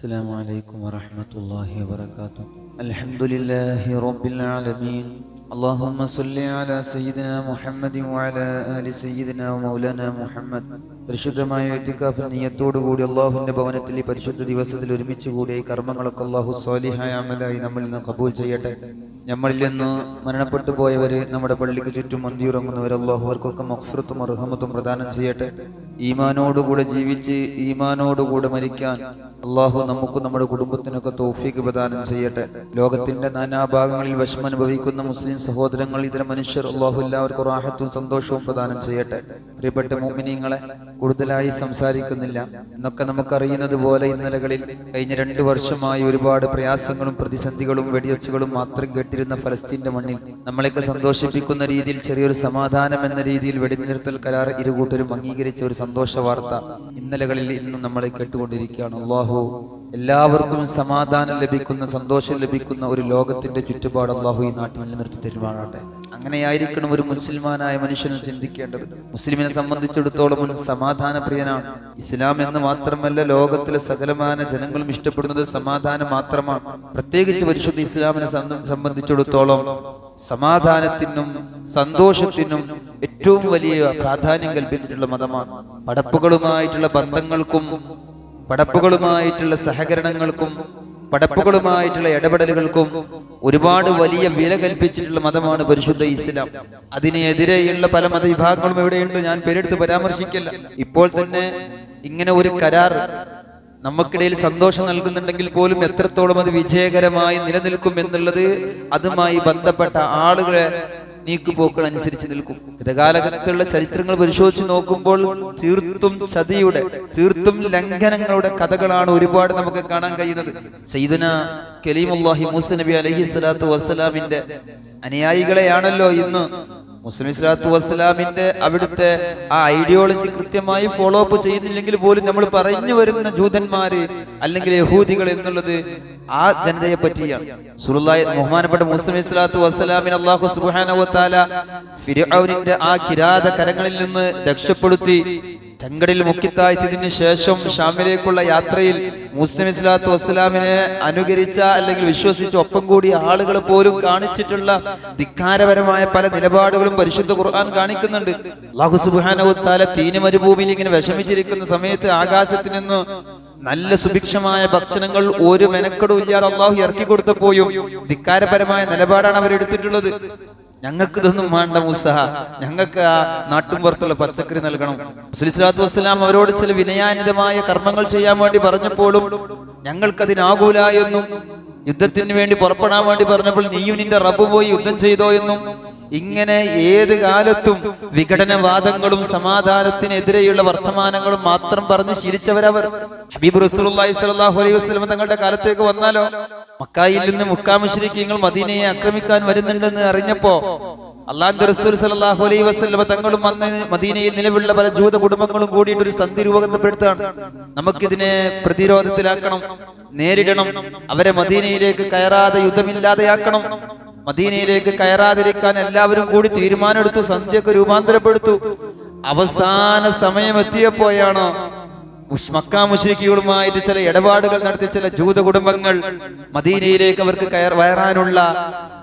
السلام عليكم ورحمة الله وبركاته الحمد لله رب العالمين اللهم صل على سيدنا محمد وعلى آل سيدنا ومولانا محمد പരിശുദ്ധമായ എത്തിക്കാഫിൽ നീയത്തോടുകൂടി അള്ളാഹുവിന്റെ ഭവനത്തിൽ ഈ പരിശുദ്ധ ദിവസത്തിൽ ഒരുമിച്ച് കൂടിയ ഈ കർമ്മങ്ങളൊക്കെ അള്ളാഹു സ്വാലിഹായ അമലായി നമ്മളിൽ നിന്ന് കബൂൽ ചെയ്യട്ടെ നമ്മളിൽ നിന്ന് മരണപ്പെട്ടു പോയവര് നമ്മുടെ പള്ളിക്ക് ചുറ്റും മന്തിയുറങ്ങുന്നവർ അള്ളാഹു അവർക്കൊക്കെ മഹ്ഫറത്തും അർഹമത്തും പ്രദാനം ചെയ്യട്ടെ ഈമാനോടുകൂടെ ജീവിച്ച് ഈമാനോടുകൂടെ മരിക്കാൻ അള്ളാഹു നമുക്കും നമ്മുടെ കുടുംബത്തിനൊക്കെ തൗഫീക്ക് പ്രദാനം ചെയ്യട്ടെ ലോകത്തിന്റെ നാനാഭാഗങ്ങളിൽ വിഷമം അനുഭവിക്കുന്ന മുസ്ലിം സഹോദരങ്ങൾ ഇതര മനുഷ്യർ അള്ളാഹു എല്ലാവർക്കും റാഹത്തും സന്തോഷവും പ്രദാനം ചെയ്യട്ടെ. പ്രിയപ്പെട്ട മോമിനിയങ്ങളെ കൂടുതലായി സംസാരിക്കുന്നില്ല. എന്നൊക്കെ നമുക്കറിയുന്നത് പോലെ ഇന്നലകളിൽ കഴിഞ്ഞ രണ്ടു വർഷമായി ഒരുപാട് പ്രയാസങ്ങളും പ്രതിസന്ധികളും വെടിവെച്ചുകളും മാത്രം കേട്ടിരുന്ന ഫലസ്തീന്റെ മണ്ണിൽ നമ്മളെയൊക്കെ സന്തോഷിപ്പിക്കുന്ന രീതിയിൽ ചെറിയൊരു സമാധാനം എന്ന രീതിയിൽ വെടിനിർത്തൽ കരാർ ഇരുകൂട്ടരും അംഗീകരിച്ച ഒരു സന്തോഷ വാർത്ത ഇന്നലകളിൽ ഇന്നും നമ്മളെ കേട്ടുകൊണ്ടിരിക്കുകയാണ്. അള്ളാഹു എല്ലാവർക്കും സമാധാനം ലഭിക്കുന്ന സന്തോഷം ലഭിക്കുന്ന ഒരു ലോകത്തിന്റെ ചുറ്റുപാട് അള്ളാഹു ഈ നാട്ടിൽ നിലനിർത്തി തരുവാനാട്ടെ അങ്ങനെയായിരിക്കണം ഒരു മുസ്ലിമാനായ മനുഷ്യനെ ചിന്തിക്കേണ്ടത്. മുസ്ലിമിനെ സംബന്ധിച്ചിടത്തോളം ഒരു സമാധാന പ്രിയനാണ് ഇസ്ലാം എന്ന് മാത്രമല്ല ലോകത്തിലെ സകലമാന ജനങ്ങളും ഇഷ്ടപ്പെടുന്നത് സമാധാനം മാത്രമാണ്. പ്രത്യേകിച്ച് പരിശുദ്ധ ഇസ്ലാമിനെ സംബ- സംബന്ധിച്ചിടത്തോളം സമാധാനത്തിനും സന്തോഷത്തിനും ഏറ്റവും വലിയ പ്രാധാന്യം കൽപ്പിച്ചിട്ടുള്ള മതമാണ്. പടപ്പുകളുമായിട്ടുള്ള ബന്ധങ്ങൾക്കും പടപ്പുകളുമായിട്ടുള്ള സഹകരണങ്ങൾക്കും പടപ്പുകളുമായിട്ടുള്ള ഇടപെടലുകൾക്കും ഒരുപാട് വലിയ വില കൽപ്പിച്ചിട്ടുള്ള മതമാണ് പരിശുദ്ധ ഇസ്ലാം. അതിനെതിരെയുള്ള പല മതവിഭാഗങ്ങളും എവിടെയുണ്ട് ഞാൻ പേരെടുത്ത് പരാമർശിക്കില്ല. ഇപ്പോൾ തന്നെ ഇങ്ങനെ ഒരു കരാർ നമുക്കിടയിൽ സന്തോഷം നൽകുന്നുണ്ടെങ്കിൽ പോലും എത്രത്തോളം അത് വിജയകരമായി നിലനിൽക്കും എന്നുള്ളത് അതുമായി ബന്ധപ്പെട്ട ആളുകളെ നീക്കുപോക്കുകൾ അനുസരിച്ച് നിൽക്കും. ഗതകാലഘട്ടത്തിലുള്ള ചരിത്രങ്ങൾ പരിശോധിച്ച് നോക്കുമ്പോൾ തീർത്തും ചതിയുടെ തീർത്തും ലംഘനങ്ങളുടെ കഥകളാണ് ഒരുപാട് നമുക്ക് കാണാൻ കഴിയുന്നത്. സയ്യിദുന കലീമുല്ലാഹി മൂസ നബി അലഹി സ്വലാത്തു വസ്സലാമിന്റെ അനുയായികളെയാണല്ലോ ഇന്ന് മുസ്ലിം സ്വലാത്തു വസ്സലാമിന്റെ അവിടുത്തെ ആ ഐഡിയോളജി കൃത്യമായി ഫോളോ അപ്പ് ചെയ്യുന്നില്ലെങ്കിൽ പോലും നമ്മൾ പറഞ്ഞു വരുന്ന ജൂതന്മാര് അല്ലെങ്കിൽ യഹൂദികൾ എന്നുള്ളത് ആ ജനതയെ പറ്റിയാണ്. സുലുല്ലാഹി ബഹുമാനപ്പെട്ട മുസ്ലിം ഇസ്ലാത്തു വസ്സലാമിൻ അള്ളാഹു താല ഫിർഔനിന്റെ ആ കിരാത കരങ്ങളിൽ നിന്ന് രക്ഷപ്പെടുത്തി ചെങ്കടിൽ മുക്കിത്താഴ്ത്തിയതിനു ശേഷം ഷാമിലേക്കുള്ള യാത്രയിൽ മുസ്ലിം ഇസ്ലാത്തു വസ്സലാമിനെ അനുകരിച്ച അല്ലെങ്കിൽ വിശ്വസിച്ച ഒപ്പം കൂടിയ ആളുകൾ പോലും കാണിച്ചിട്ടുള്ള ധിക്കാരപരമായ പല നിലപാടുകളും പരിശുദ്ധ ഖുർആൻ കാണിക്കുന്നുണ്ട്. സുബ്ഹാനഹു തീനി തീന് മരുഭൂമിയിൽ ഇങ്ങനെ വിഷമിച്ചിരിക്കുന്ന സമയത്ത് ആകാശത്തിൽ നിന്ന് നല്ല സുഭിക്ഷമായ ഭക്ഷണങ്ങൾ ഒരു മെനക്കെടുമില്ലാതെ അള്ളാഹു ഇറക്കി കൊടുത്തപ്പോയും ധിക്കാരപരമായ നിലപാടാണ് അവരെടുത്തിട്ടുള്ളത്. ഞങ്ങൾക്ക് ഇതൊന്നും വേണ്ട മൂസ ഞങ്ങൾക്ക് ആ നാട്ടുമ്പുറത്തുള്ള പച്ചക്കറി നൽകണം. മുസ്ലിസ്ലാത്തു വസ്സലാം അവരോട് ചില വിനയാനിതമായ കർമ്മങ്ങൾ ചെയ്യാൻ വേണ്ടി പറഞ്ഞപ്പോഴും ഞങ്ങൾക്കതിനാകൂല എന്നും യുദ്ധത്തിന് വേണ്ടി പുറപ്പെടാൻ വേണ്ടി പറഞ്ഞപ്പോൾ നീയും നിന്റെ റബ്ബ് പോയി യുദ്ധം ചെയ്തോ എന്നും ഇങ്ങനെ ഏത് കാലത്തും വിഘടനവാദങ്ങളും സമാധാനത്തിനെതിരെയുള്ള വർത്തമാനങ്ങളും മാത്രം പറഞ്ഞ് ശീലിച്ചവരവർ. ഹബീബ് റസൂലുള്ളാഹി സ്വല്ലല്ലാഹു അലൈഹി വസല്ലം തങ്ങളുടെ കാലത്തേക്ക് വന്നാലോ? മക്കായിൽ നിന്ന് മുക്കാമുശ്രിക്കങ്ങൾ മദീനയെ ആക്രമിക്കാൻ വരുന്നുണ്ടെന്ന് അറിഞ്ഞപ്പോ അള്ളാന്റെ റസൂൽ സലാഹു അലൈഹി വസല്ലം തങ്ങളും അന്ന് മദീനയിൽ നിലവിലുള്ള പല ജൂത കുടുംബങ്ങളും കൂടിയിട്ട് ഒരു സന്ധി രൂപകൽപ്പെടുത്താണ് നമുക്കിതിനെ പ്രതിരോധത്തിലാക്കണം നേരിടണം അവരെ മദീനയിലേക്ക് കയറാതെ യുദ്ധമില്ലാതെയാക്കണം മദീനയിലേക്ക് കയറാതിരിക്കാൻ എല്ലാവരും കൂടി തീരുമാനമെടുത്തു സന്ധ്യക്ക് രൂപാന്തരപ്പെടുത്തു. അവസാന സമയം എത്തിയപ്പോയാണ് മുഷ്- മക്കാ മുഷിക്കുകളുമായിട്ട് ചില ഇടപാടുകൾ നടത്തിയ ചില ജൂത കുടുംബങ്ങൾ മദീനയിലേക്ക് അവർക്ക് കയർ വയറാനുള്ള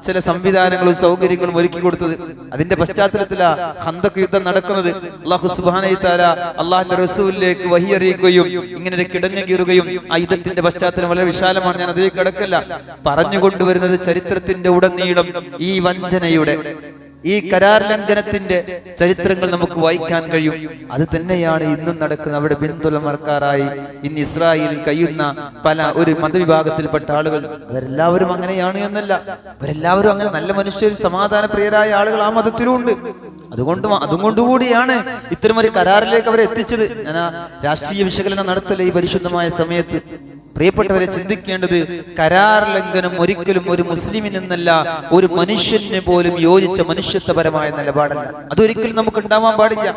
ചില സംവിധാനങ്ങളും സൗകര്യങ്ങളും ഒരുക്കി കൊടുത്തത്. അതിന്റെ പശ്ചാത്തലത്തിലാ ഹന്തക് യുദ്ധം നടക്കുന്നത്. അള്ളാഹു സുബാനയിത്താല അള്ളാഹിന്റെ റസൂലിലേക്ക് വഹിയറിയിക്കുകയും ഇങ്ങനെ ഒരു കിടങ്ങ് കീറുകയും ആ യുദ്ധത്തിന്റെ പശ്ചാത്തലം വളരെ വിശാലമാണ്. ഞാൻ അതിലേക്ക് കിടക്കല്ല. പറഞ്ഞുകൊണ്ടുവരുന്നത് ചരിത്രത്തിന്റെ ഉടനീളം ഈ വഞ്ചനയുടെ ഈ കരാർ ലംഘനത്തിന്റെ ചരിത്രങ്ങൾ നമുക്ക് വായിക്കാൻ കഴിയും. അത് തന്നെയാണ് ഇന്നും നടക്കുന്ന അവിടെ പിന്തുലമർക്കാറായി ഇന്ന് ഇസ്രായേലിൽ കഴിയുന്ന പല ഒരു മതവിഭാഗത്തിൽപ്പെട്ട ആളുകൾ. അവരെല്ലാവരും അങ്ങനെയാണ് എന്നല്ല. അവരെല്ലാവരും അങ്ങനെ നല്ല മനുഷ്യർ സമാധാന പ്രിയരായ ആളുകൾ ആ മതത്തിലും ഉണ്ട് അതുകൊണ്ട് അതുകൊണ്ടുകൂടിയാണ് ഇത്തരം ഒരു കരാറിലേക്ക് അവരെ എത്തിച്ചത്. ഞാൻ രാഷ്ട്രീയ വിശകലനം നടത്തല ഈ പരിശുദ്ധമായ സമയത്ത് പ്രിയപ്പെട്ടവരെ ചിന്തിക്കേണ്ടത് കരാർ ലംഘനം ഒരിക്കലും ഒരു മുസ്ലിമിൽ നിന്നല്ല ഒരു മനുഷ്യന് പോലും യോജിച്ച മനുഷ്യത്വപരമായ നിലപാടല്ല. അതൊരിക്കലും നമുക്ക് ഉണ്ടാവാൻ പാടില്ല.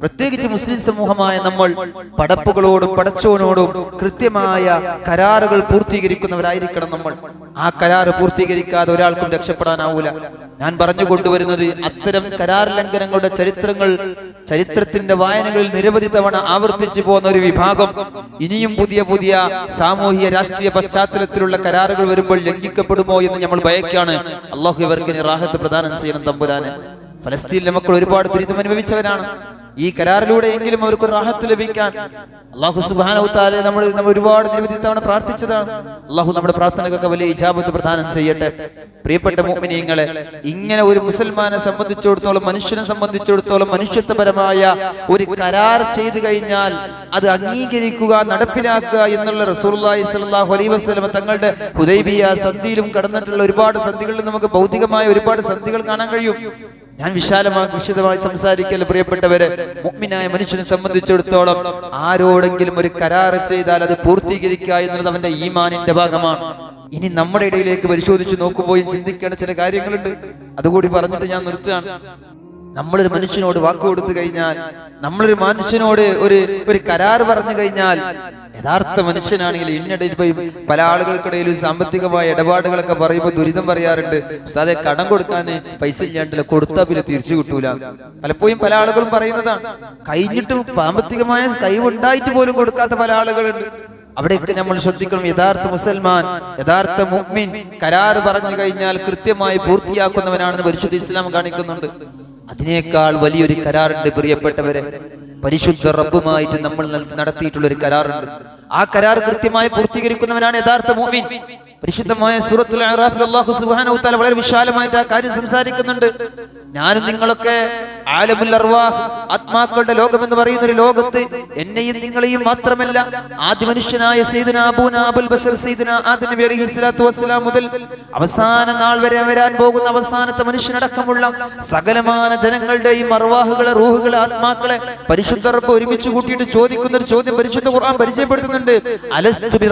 പ്രത്യേകിച്ച് മുസ്ലിം സമൂഹമായ നമ്മൾ പടപ്പുകളോടും പടച്ചോനോടും കൃത്യമായ കരാറുകൾ പൂർത്തീകരിക്കുന്നവരായിരിക്കണം നമ്മൾ. ആ കരാറ് പൂർത്തീകരിക്കാതെ ഒരാൾക്കും രക്ഷപ്പെടാനാവൂല. ഞാൻ പറഞ്ഞു കൊണ്ടുവരുന്നത് അത്തരം കരാർ ലംഘനങ്ങളുടെ ചരിത്രങ്ങൾ ചരിത്രത്തിന്റെ വായനകളിൽ നിരവധി തവണ ആവർത്തിച്ചു പോകുന്ന ഒരു വിഭാഗം. ഇനിയും പുതിയ പുതിയ സാമൂഹിക രാഷ്ട്രീയ പശ്ചാത്തലത്തിലുള്ള കരാറുകൾ വരുമ്പോൾ ലംഘിക്കപ്പെടുമോ എന്ന് നമ്മൾ ഭയക്കാണ്. അള്ളാഹു ഇവർക്ക് നിറാഹത്ത് പ്രദാനം ചെയ്യണം തമ്പുരാന്. ഫലസ്തീനിലെ മക്കൾ ഒരുപാട് ദുരിതം അനുഭവിച്ചവരാണ് ഈ കരാറിലൂടെ എങ്കിലും അവർക്ക് റാഹത്ത് ലഭിക്കാൻ അള്ളാഹു സുബാനവുത്താലെ നമ്മൾ നമ്മൾ ഒരുപാട് നിരവധി തവണ പ്രാർത്ഥിച്ചതാണ്. അള്ളാഹു നമ്മുടെ പ്രാർത്ഥനകൾക്ക് വലിയ ഇജാബത്ത് പ്രദാനം ചെയ്യട്ടെ. പ്രിയപ്പെട്ട മോമിനിയങ്ങളെ ഇങ്ങനെ ഒരു മുസൽമാനെ സംബന്ധിച്ചിടത്തോളം മനുഷ്യനെ സംബന്ധിച്ചിടത്തോളം മനുഷ്യത്വപരമായ ഒരു കരാർ ചെയ്തു കഴിഞ്ഞാൽ അത് അംഗീകരിക്കുക നടപ്പിലാക്കുക എന്നുള്ള റസൂർലായി സലാഹു അലൈ വസ്ലമ തങ്ങളുടെ ഹുദൈബിയ സന്ധിയിലും കടന്നിട്ടുള്ള ഒരുപാട് സന്ധികളിൽ നമുക്ക് ഭൗതികമായ ഒരുപാട് സന്ധികൾ കാണാൻ കഴിയും. ഞാൻ വിശാലമായി വിശദമായി സംസാരിക്കൽ പ്രിയപ്പെട്ടവരെ മുഗ്മിനായ മനുഷ്യനെ സംബന്ധിച്ചിടത്തോളം ആരോടെങ്കിലും ഒരു കരാറ് ചെയ്താൽ അത് പൂർത്തീകരിക്കുക എന്നുള്ളത് അവന്റെ ഈമാനിന്റെ ഭാഗമാണ്. ഇനി നമ്മുടെ ഇടയിലേക്ക് പരിശോധിച്ച് നോക്കുമ്പോഴും ചിന്തിക്കേണ്ട ചില കാര്യങ്ങളുണ്ട്. അതുകൂടി പറഞ്ഞിട്ട് ഞാൻ നിർത്തുകയാണ്. നമ്മളൊരു മനുഷ്യനോട് വാക്ക് കൊടുത്തു കഴിഞ്ഞാൽ നമ്മളൊരു മനുഷ്യനോട് ഒരു ഒരു കരാർ പറഞ്ഞു കഴിഞ്ഞാൽ യഥാർത്ഥ മനുഷ്യനാണെങ്കിൽ ഇന്നിടയിൽ പോയി പല ആളുകൾക്കിടയിൽ സാമ്പത്തികമായ ഇടപാടുകളൊക്കെ പറയുമ്പോൾ ദുരിതം പറയാറുണ്ട്. അതെ കടം കൊടുക്കാൻ പൈസ ഇല്ലാണ്ടില്ല കൊടുത്താൽ പിന്നെ തിരിച്ചു കിട്ടൂല. പലപ്പോഴും പല ആളുകളും പറയുന്നതാണ്. കഴിഞ്ഞിട്ട് സാമ്പത്തികമായ കഴിവുണ്ടായിട്ട് പോലും കൊടുക്കാത്ത പല ആളുകളുണ്ട്. അവിടെയൊക്കെ നമ്മൾ ശ്രദ്ധിക്കണം. യഥാർത്ഥ മുസൽമാൻ യഥാർത്ഥ മുഹ്മിൻ കരാർ പറഞ്ഞു കഴിഞ്ഞാൽ കൃത്യമായി പൂർത്തിയാക്കുന്നവനാണെന്ന് പരിശുദ്ധ ഇസ്ലാം കാണിക്കുന്നുണ്ട്. അതിനേക്കാൾ വലിയൊരു കരാറുണ്ട് പ്രിയപ്പെട്ടവരെ. പരിശുദ്ധ റബ്ബുമായിട്ട് നമ്മൾ നടത്തിയിട്ടുള്ള ഒരു കരാറുണ്ട്. ആ കരാർ കൃത്യമായി പൂർത്തീകരിക്കുന്നവനാണ് യഥാർത്ഥ മുഅ്മിൻ. പരിശുദ്ധമായ സൂറത്തുൽ അറാഫിൽ വ തആല വളരെ വിശാലമായിട്ട് ആ കാര്യം സംസാരിക്കുന്നുണ്ട്. ഞാനും നിങ്ങളൊക്കെ ആലമുൽ അർവാഹ് ആത്മാക്കളുടെ ലോകം എന്ന് പറയുന്ന ഒരു ലോകത്ത് എന്നെയും നിങ്ങളെയും മാത്രമല്ല ആദ്യ മനുഷ്യനായ മുതൽ അവസാന നാൾ വരെ വരാൻ പോകുന്ന അവസാനത്തെ മനുഷ്യനടക്കമുള്ള സകലമാന ജനങ്ങളുടെയും അർവാഹുകളെ റൂഹുകളെ ആത്മാക്കളെ പരിശുദ്ധ റബ്ബ് ഒരുമിച്ച് കൂട്ടിയിട്ട് ചോദിക്കുന്ന ഒരു ചോദ്യം പരിശുദ്ധ ഖുർആൻ പരിചയപ്പെടുത്തുന്നുണ്ട്. അലസ്തു ബി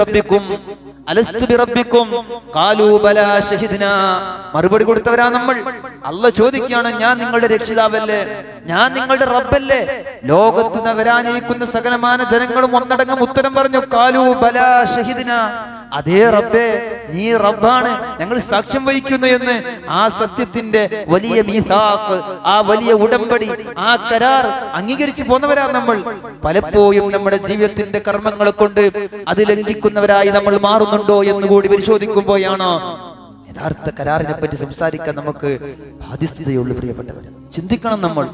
മറുപടി കൊടുത്തവരാ നമ്മൾ. അല്ല ചോദിക്കുകയാണ് ഞാൻ നിങ്ങളുടെ രക്ഷിതാവല്ലേ? ഞാൻ നിങ്ങളുടെ റബ്ബല്ലേ? ലോകത്ത് വരാനിരിക്കുന്ന സകലമാന ജനങ്ങളും ഒന്നടങ്കം ഉത്തരം പറഞ്ഞു കാലു ബലാ ഷഹിദിന അതേ റബ്ബേ നീ റബ്ബാണ് ഞങ്ങൾ സാക്ഷ്യം വഹിക്കുന്നു എന്ന് ആ സത്യത്തിന്റെ വലിയ മീസാഖ് ആ വലിയ ഉടമ്പടി ആ കരാർ അംഗീകരിച്ചു പോന്നവരാ നമ്മൾ. പലപ്പോഴും നമ്മുടെ ജീവിതത്തിന്റെ കർമ്മങ്ങളെ കൊണ്ട് അത് ലംഘിക്കുന്നവരായി നമ്മൾ മാറുന്നുണ്ടോ എന്ന് കൂടി പരിശോധിക്കുമ്പോഴാണ് യഥാർത്ഥ കരാറിനെ പറ്റി സംസാരിക്കാൻ നമുക്ക് ബാധ്യസ്ഥതയുള്ളൂ പ്രിയപ്പെട്ടവർ. ചിന്തിക്കണം നമ്മൾ.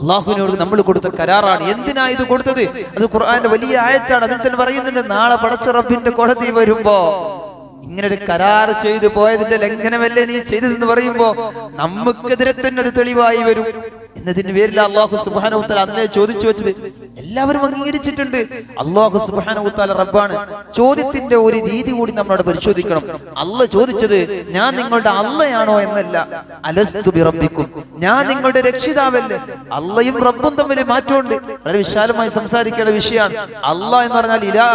അള്ളാഹുവിനോട് നമ്മൾ കൊടുത്ത കരാറാണ്. എന്തിനാ ഇത് കൊടുത്തത്? അത് ഖുർആന്റെ വലിയ ആയറ്റാണ് അതിൽ തന്നെ പറയുന്നുണ്ട് നാളെ പടച്ച റബ്ബിന്റെ കോടതി വരുമ്പോ ഇങ്ങനെ ഒരു കരാർ ചെയ്തു പോയതിന്റെ ലംഘനമല്ലേ നീ ചെയ്തതെന്ന് പറയുമ്പോ നമുക്കെതിരെ തന്നെ അത് തെളിവായി വരും. എന്നതിന് പേരിൽ അള്ളാഹു സുബാനവുത്താൽ അന്നേ ചോദിച്ചു വെച്ചത്. എല്ലാവരും അംഗീകരിച്ചിട്ടുണ്ട്. അള്ളാഹു സുബാനവുത്താല റബ്ബാണ് ചോദ്യത്തിന്റെ ഒരു രീതി കൂടി നമ്മളോട് പരിശോധിക്കണം. അല്ല ചോദിച്ചത് ഞാൻ നിങ്ങളുടെ അള്ളയാണോ എന്നല്ല. അലസ്തു റബ്ബിക്കും ഞാൻ നിങ്ങളുടെ രക്ഷിതാവല്ലേ? അള്ളയും റബ്ബും തമ്മിൽ മാറ്റമുണ്ട്. വളരെ വിശാലമായി സംസാരിക്കേണ്ട വിഷയമാണ്. അല്ല എന്ന് പറഞ്ഞാൽ ഇലാ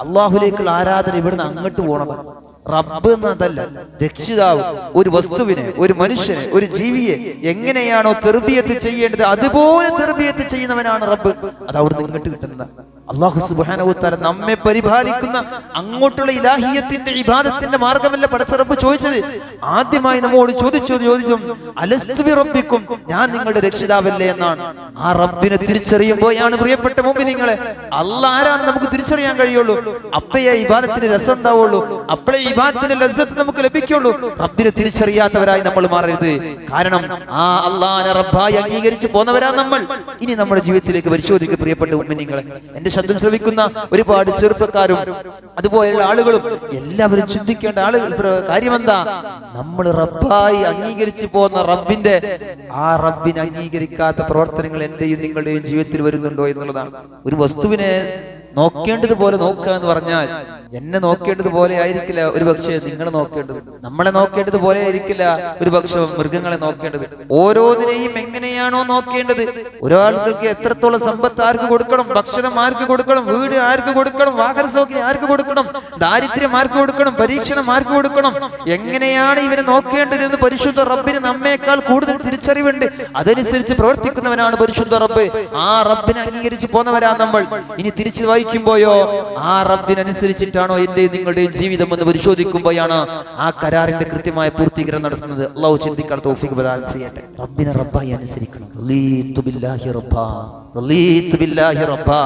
അള്ളാഹുലേക്കുള്ള ആരാധന ഇവിടുന്ന് അങ്ങോട്ട് പോണതാണ്. റബ്ബ് എന്നതല്ല രക്ഷിതാവ് ഒരു വസ്തുവിനെ ഒരു മനുഷ്യനെ ഒരു ജീവിയെ എങ്ങനെയാണോ തെർബിയത്ത് ചെയ്യേണ്ടത് അതുപോലെ തെർബിയത്ത് ചെയ്യുന്നവനാണ് റബ്ബ്. അത് അവിടുന്ന് ഇങ്ങോട്ട് കിട്ടുന്നത് അള്ളാഹു സുബാനവുത്താല നമ്മെ പരിപാലിക്കുന്ന അങ്ങോട്ടുള്ള ഇലാഹിയത്തിന്റെ ഇബാദത്തിന്റെ മാർഗമല്ല പടച്ചറപ്പ് ചോദിച്ചത്. ആദ്യമായി നമ്മോട് ചോദിച്ചു ചോദിച്ചു അലസ്തുവി റബ്ബിക്കും ഞാൻ നിങ്ങളുടെ രക്ഷിതാവല്ലേ എന്നാണ്. ആ റബ്ബിനെ തിരിച്ചറിയുമ്പോഴാണ് പ്രിയപ്പെട്ട മുമ്പ് നിങ്ങളെ അല്ല ആരാന്ന് നമുക്ക് തിരിച്ചറിയാൻ കഴിയുള്ളൂ. അപ്പയെ ഇബാദത്തിന് രസം ഉണ്ടാവുള്ളൂ. അപ്പോഴേ ഇബാദത്തിന്റെ ലസത്ത് നമുക്ക് ലഭിക്കുള്ളൂ. റബ്ബിനെ തിരിച്ചറിയാത്തവരായി നമ്മൾ മാറരുത്. കാരണം ആ അള്ളാനെ റബ്ബായി അംഗീകരിച്ച് പോന്നവരാ നമ്മൾ. ഇനി നമ്മുടെ ജീവിതത്തിലേക്ക് പരിശോധിക്കുക പ്രിയപ്പെട്ട ഉമ്മിനിങ്ങളെ എന്റെ ശബ്ദം ശ്രവിക്കുന്ന ഒരുപാട് ചെറുപ്പക്കാരും അതുപോലെയുള്ള ആളുകളും എല്ലാവരും ചിന്തിക്കേണ്ട ആളുകൾ. കാര്യമെന്താ? നമ്മൾ റബ്ബായി അംഗീകരിച്ചു പോകുന്ന റബ്ബിന്റെ ആ റബ്ബിനെ അംഗീകരിക്കാത്ത പ്രവർത്തനങ്ങൾ എന്റെയും നിങ്ങളുടെയും ജീവിതത്തിൽ വരുന്നുണ്ടോ എന്നുള്ളതാണ്. ഒരു വസ്തുവിനെ നോക്കേണ്ടതുപോലെ നോക്കുക എന്ന് പറഞ്ഞാൽ എന്നെ നോക്കേണ്ടതുപോലെ ആയിരിക്കില്ല ഒരു പക്ഷേ നിങ്ങളെ നോക്കേണ്ടത്. നമ്മളെ നോക്കേണ്ടതുപോലെ ആയിരിക്കില്ല ഒരു പക്ഷേ മൃഗങ്ങളെ നോക്കേണ്ടത്. ഓരോന്നിനെയും എങ്ങനെയാണോ നോക്കേണ്ടത്. ഒരാൾക്ക് എത്രത്തോളം സമ്പത്ത് ആർക്ക് കൊടുക്കണം? ഭക്ഷണം ആർക്ക് കൊടുക്കണം? വീട് ആർക്ക് കൊടുക്കണം? വാഹന സൗകര്യം ആർക്ക് കൊടുക്കണം? ദാരിദ്ര്യം ആർക്ക് കൊടുക്കണം? പരീക്ഷണം ആർക്ക് കൊടുക്കണം? എങ്ങനെയാണ് ഇവരെ നോക്കേണ്ടത് എന്ന് പരിശുദ്ധ റബ്ബിന് നമ്മേക്കാൾ കൂടുതൽ തിരിച്ചറിവുണ്ട്. അതനുസരിച്ച് പ്രവർത്തിക്കുന്നവനാണ് പരിശുദ്ധ റബ്ബ്. ആ റബ്ബിനെ അംഗീകരിച്ച് പോന്നവരാ നമ്മൾ. ഇനി തിരിച്ചു വായിക്കുമ്പോയോ ആ റബ്ബിനനുസരിച്ചിട്ടാണോ എന്റെ നിങ്ങളുടെയും ജീവിതം എന്ന് പരിശോധിക്കുമ്പോഴാണ് ആ കരാറിന്റെ കൃത്യമായ പൂർത്തീകരണം നടത്തുന്നത്. അള്ളാഹു ചിന്തിക്കാൻ തോഫിക്ക് പ്രദാനം ചെയ്യട്ടെ. റബ്ബിനെ റബ്ബായി അനുസരിക്കണം. റബ്ബാ.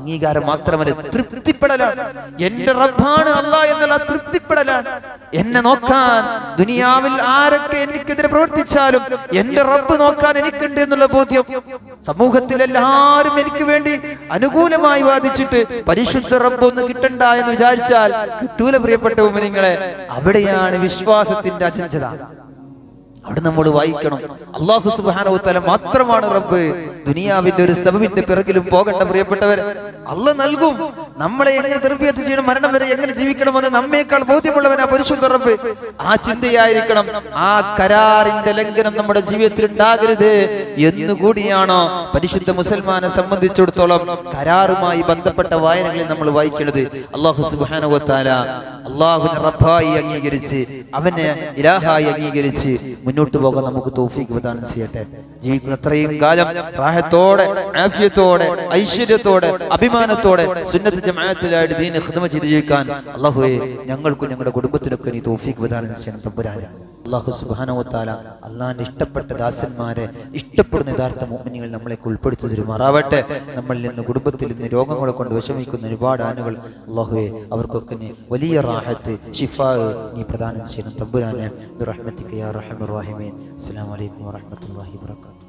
അംഗീകാരം മാത്രമല്ല തൃപ്തിപ്പെടലാണ്. എന്റെ റബ്ബാണ് അല്ല എന്നുള്ള തൃപ്തിപ്പെടലാണ്. എന്നെ നോക്കാൻ ദുനിയാവിൽ ആരൊക്കെ എനിക്കെതിരെ പ്രവർത്തിച്ചാലും എന്റെ റബ്ബ് നോക്കാൻ എനിക്കുണ്ട് എന്നുള്ള ബോധ്യം സമൂഹത്തിൽ എല്ലാവരും എനിക്ക് വേണ്ടി അനുകൂലമായി വാദിച്ചിട്ട് പരിശുദ്ധ റബ്ബ് ഒന്ന് കിട്ടണ്ട എന്ന് വിചാരിച്ചാൽ കിട്ടൂല പ്രിയപ്പെട്ട ഉമ്മനിങ്ങളെ അവിടെയാണ് വിശ്വാസത്തിന്റെ അചഞ്ചത അവിടെ നമ്മൾ വായിക്കണം. അള്ളാഹു സുബാനോത്തല തല മാത്രമാണ് റബ്ബ്. ദുനിയാവിന്റെ ഒരു സെബവിന്റെ പിറകിലും പോകണ്ട പ്രിയപ്പെട്ടവർ അല്ല നൽകും. നമ്മളെ എങ്ങനെ തെർബിയത്ത് ചെയ്യണം മരണം വരെ എങ്ങനെ ജീവിക്കണമെന്ന് നമ്മേക്കാൾ ബോധ്യമുള്ളവനാ പരിശുദ്ധ റബ്ബ്. ആ ചിന്തയായിരിക്കണം. ആ കരാറിന്റെ ലംഘനം നമ്മുടെ ജീവിതത്തിൽ ഉണ്ടാകരുത്. എന്നുകൂടിയാണോ പരിശുദ്ധ മുസൽമാനെ സംബന്ധിച്ചിടത്തോളം കരാറുമായി ബന്ധപ്പെട്ട വായനകളിൽ നമ്മൾ വായിക്കുന്നത് അള്ളാഹു സുബാനുവത്താല അള്ളാഹുവിനെ റബ്ബായി അംഗീകരിച്ച് അവനെ ഇലാഹായി അംഗീകരിച്ച് മുന്നോട്ട് പോകാൻ നമുക്ക് തോഫീക്ക് പ്രദാനം ചെയ്യട്ടെ. ജീവിക്കുന്ന അത്രയും കാലം പ്രായത്തോടെ ആഫ്യത്തോടെ ഐശ്വര്യത്തോടെ അഭിമാനത്തോടെ സുന്നത്ത് ജമാഅത്തിലായിട്ട് ദീന ഖിദ്മ ചെയ്ത് ജീവിക്കാൻ അള്ളാഹുവെ ഞങ്ങൾക്കും ഞങ്ങളുടെ കുടുംബത്തിനൊക്കെ നീ തോഫീക്ക് പ്രദാനം ചെയ്യണം തമ്പുരാനെ. അള്ളാഹു സുബാനോത്താല അള്ളാഹിന്റെ ഇഷ്ടപ്പെട്ട ദാസന്മാരെ ഇഷ്ടപ്പെടുന്ന യഥാർത്ഥ മോമിനികൾ നമ്മളേക്ക് ഉൾപ്പെടുത്തി തരുമാറാവട്ടെ. നമ്മളിൽ നിന്ന് കുടുംബത്തിൽ നിന്ന് രോഗങ്ങളെ കൊണ്ട് വിഷമിക്കുന്ന ഒരുപാട് ആനുകൾ അള്ളാഹുവെ അവർക്കൊക്കെ വലിയ വലിയ റാഹത്ത് ഷിഫാ നീ പ്രദാനം ചെയ്യണം തമ്പുരാനെ റഹ്മത്തിക്ക് യാ റഹ്മർ റഹീമീൻ അസ്സലാമു അലൈക്കും വറഹ്മത്തുള്ളാഹി വബറകാതുഹു